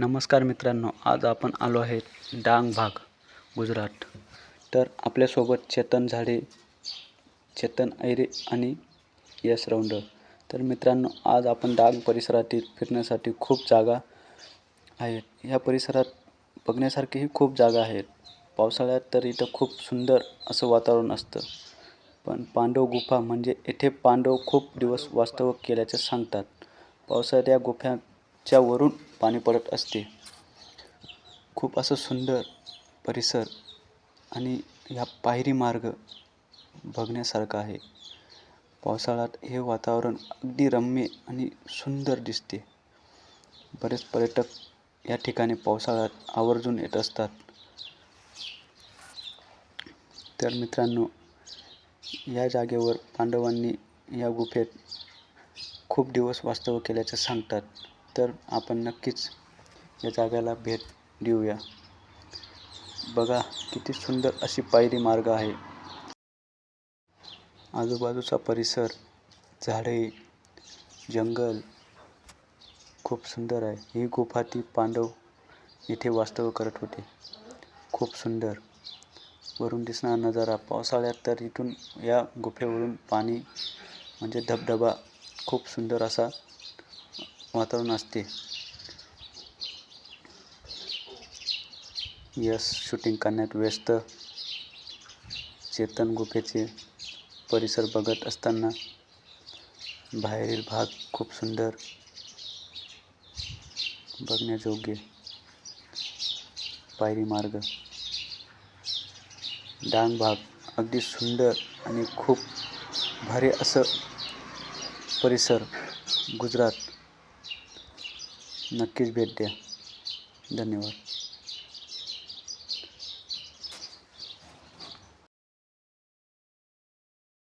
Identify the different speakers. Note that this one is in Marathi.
Speaker 1: नमस्कार मित्रांनो आज आपण आलो आहे डांग भाग गुजरात. तर आपल्यासोबत चेतन झाडे चेतन ऐरे आणि यश रौंड. तर मित्रांनो आज आपण डांग परिसरातील फिरण्यासाठी खूप जागा आहेत. ह्या परिसरात बघण्यासारखीही खूप जागा आहेत. पावसाळ्यात तर इथं खूप सुंदर असं वातावरण असतं. पण पांडव गुफा म्हणजे येथे पांडव खूप दिवस वास्तव केल्याचे सांगतात. पावसाळ्यात या च्या वरून पाणी पडत असते. खूप असं सुंदर परिसर आणि ह्या पायरी मार्ग बघण्यासारखा आहे. पावसाळ्यात हे वातावरण अगदी रम्य आणि सुंदर दिसते. बरेच पर्यटक या ठिकाणी पावसाळ्यात आवर्जून येत असतात. तर मित्रांनो या जागेवर पांडवांनी या गुफेत खूप दिवस वास्तव्य केल्याचे सांगतात. तर आपण नक्कीच या जागेला भेट देऊया. बघा किती सुंदर अशी पायरी मार्ग आहे. आजूबाजूचा परिसर झाडे जंगल खूप सुंदर आहे. ही गुफा ती पांडव इथे वास्तव्य करत होते. खूप सुंदर. वरून दिसणारा नजारा पावसाळ्यात तर इथून या गुफेवरून पाणी म्हणजे धबधबा खूप सुंदर असा वातावरण असते. यश शूटिंग करण्यात व्यस्त. चेतन गुफेचे परिसर बघत असताना बाहेरील भाग खूप सुंदर बघण्याजोग्य पायरी मार्ग. डांग भाग अगदी सुंदर आणि खूप भारी असं परिसर. गुजरात नक्कीच भेट द्या. धन्यवाद.